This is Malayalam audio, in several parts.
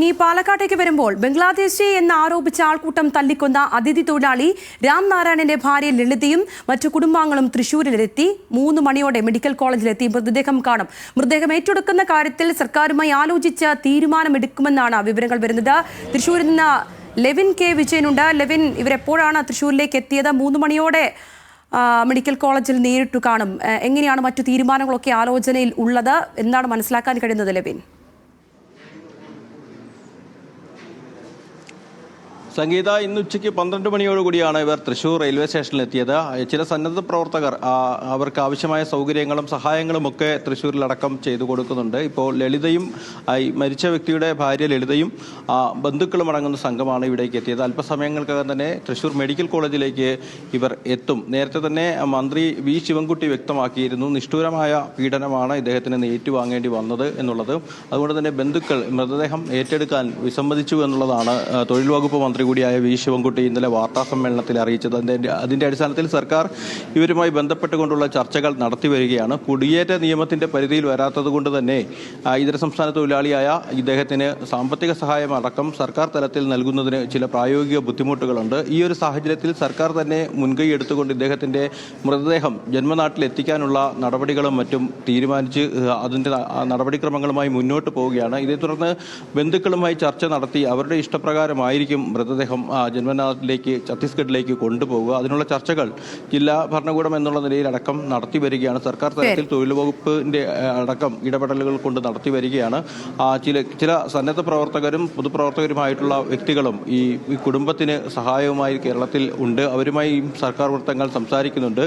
ഇനി പാലക്കാട്ടേക്ക് വരുമ്പോൾ ബംഗ്ലാദേശി എന്ന് ആരോപിച്ച ആൾക്കൂട്ടം തല്ലിക്കൊന്ന അതിഥി തൊഴിലാളി രാംനാരായണന്റെ ഭാര്യ ലളിതയും മറ്റു കുടുംബാംഗങ്ങളും തൃശൂരിലെത്തി. മൂന്ന് മണിയോടെ മെഡിക്കൽ കോളേജിലെത്തി. മൃതദേഹം കാണും. മൃതദേഹം ഏറ്റെടുക്കുന്ന കാര്യത്തിൽ സർക്കാരുമായി ആലോചിച്ച് തീരുമാനമെടുക്കുമെന്നാണ് വിവരങ്ങൾ വരുന്നത്. തൃശൂരിൽ നിന്ന് ലെവിൻ കെ. വിജയനുണ്ട് ലെവിൻ ഇവരെപ്പോഴാണ് തൃശൂരിലേക്ക് എത്തിയത്? മൂന്ന് മണിയോടെ മെഡിക്കൽ കോളേജിൽ നേരിട്ട് കാണും. എങ്ങനെയാണ് മറ്റു തീരുമാനങ്ങളൊക്കെ ആലോചനയിൽ ഉള്ളത്? എന്നാണ് മനസ്സിലാക്കാൻ കഴിയുന്നത് ലെവിൻ. സംഗീത ഇന്ന് ഉച്ചയ്ക്ക് പന്ത്രണ്ട് മണിയോടുകൂടിയാണ് ഇവർ തൃശൂർ റെയിൽവേ സ്റ്റേഷനിൽ എത്തിയത് ചില സന്നദ്ധ പ്രവർത്തകർ അവർക്ക് ആവശ്യമായ സൗകര്യങ്ങളും സഹായങ്ങളും ഒക്കെ തൃശ്ശൂരിലടക്കം ചെയ്തു കൊടുക്കുന്നുണ്ട്. ഇപ്പോൾ ലളിതയും മരിച്ച വ്യക്തിയുടെ ഭാര്യ ലളിതയും ബന്ധുക്കളും അടങ്ങുന്ന സംഘമാണ് ഇവിടേക്ക് എത്തിയത്. അല്പസമയങ്ങൾക്കകം തന്നെ തൃശ്ശൂർ മെഡിക്കൽ കോളേജിലേക്ക് ഇവർ എത്തും. നേരത്തെ തന്നെ മന്ത്രി വി. ശിവൻകുട്ടി വ്യക്തമാക്കിയിരുന്നു നിഷ്ഠൂരമായ പീഡനമാണ് ഇദ്ദേഹത്തിന് ഏറ്റുവാങ്ങേണ്ടി വന്നത് എന്നുള്ളത്. അതുകൊണ്ട് തന്നെ ബന്ധുക്കൾ മൃതദേഹം ഏറ്റെടുക്കാൻ വിസമ്മതിച്ചു എന്നുള്ളതാണ് തൊഴിൽ വകുപ്പ് മന്ത്രി കൂടിയായ വി ശിവൻകുട്ടി ഇന്നലെ വാർത്താസമ്മേളനത്തിൽ അറിയിച്ചത്. അതിന്റെ അടിസ്ഥാനത്തിൽ സർക്കാർ ഇവരുമായി ബന്ധപ്പെട്ടുകൊണ്ടുള്ള ചർച്ചകൾ നടത്തി വരികയാണ്. കുടിയേറ്റ നിയമത്തിന്റെ പരിധിയിൽ വരാത്തത് കൊണ്ട് തന്നെ ഇതര സംസ്ഥാന തൊഴിലാളിയായ ഇദ്ദേഹത്തിന് സാമ്പത്തിക സഹായം അടക്കം സർക്കാർ തലത്തിൽ നൽകുന്നതിന് ചില പ്രായോഗിക ബുദ്ധിമുട്ടുകളുണ്ട്. ഈ ഒരു സാഹചര്യത്തിൽ സർക്കാർ തന്നെ മുൻകൈ എടുത്തുകൊണ്ട് ഇദ്ദേഹത്തിന്റെ മൃതദേഹം ജന്മനാട്ടിൽ എത്തിക്കാനുള്ള നടപടികളും മറ്റും തീരുമാനിച്ച് അതിന്റെ നടപടിക്രമങ്ങളുമായി മുന്നോട്ട് പോവുകയാണ്. ഇതേ തുടർന്ന് ബന്ധുക്കളുമായി ചർച്ച നടത്തി അവരുടെ ഇഷ്ടപ്രകാരമായിരിക്കും മൃതദേഹം ആ, ജന്മനാട്ടിലേക്ക് ഛത്തീസ്ഗഡിലേക്ക് കൊണ്ടുപോകുക അതിനുള്ള ചർച്ചകൾ ജില്ലാ ഭരണകൂടം എന്നുള്ള നിലയിൽ അടക്കം നടത്തി വരികയാണ്. സർക്കാർ തലത്തിൽ തൊഴിൽ വകുപ്പിന്റെ അടക്കം ഇടപെടലുകൾ കൊണ്ട് നടത്തി വരികയാണ്. ചില ചില സന്നദ്ധ പ്രവർത്തകരും പൊതുപ്രവർത്തകരുമായിട്ടുള്ള വ്യക്തികളും ഈ ഈ കുടുംബത്തിന് സഹായവുമായി കേരളത്തിൽ ഉണ്ട്. അവരുമായി സർക്കാർ വൃത്തങ്ങൾ സംസാരിക്കുന്നുണ്ട്.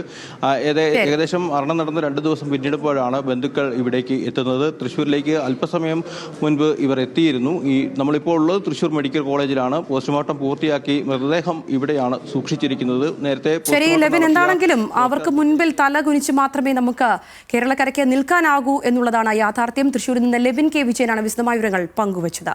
ഏകദേശം മരണം നടന്ന് രണ്ട് ദിവസം പിന്നിടുമ്പോഴാണ് ബന്ധുക്കൾ ഇവിടേക്ക് എത്തുന്നത്. തൃശ്ശൂരിലേക്ക് അല്പസമയം മുൻപ് ഇവർ എത്തിയിരുന്നു. ഈ നമ്മളിപ്പോൾ ഉള്ളത് തൃശ്ശൂർ മെഡിക്കൽ കോളേജിലാണ്. പോസ്റ്റ്മോർട്ടം പൂർത്തിയാക്കി മൃതദേഹം ഇവിടെയാണ് സൂക്ഷിച്ചിരിക്കുന്നത്. നേരത്തെ ശരി പോസ്റ്റ്മോർട്ടം ലെവിൻ എന്താണെങ്കിലും അവർക്ക് മുൻപിൽ തല കുനിച്ച് മാത്രമേ നമുക്ക് കേരളക്കരയ്ക്ക് നിൽക്കാനാകൂ എന്നുള്ളതാണ് യാഥാർത്ഥ്യം. തൃശ്ശൂരിൽ നിന്ന് ലെവിൻ കെ. വിജയനാണ് വിശദമായ വിവരങ്ങൾ പങ്കുവച്ചത്.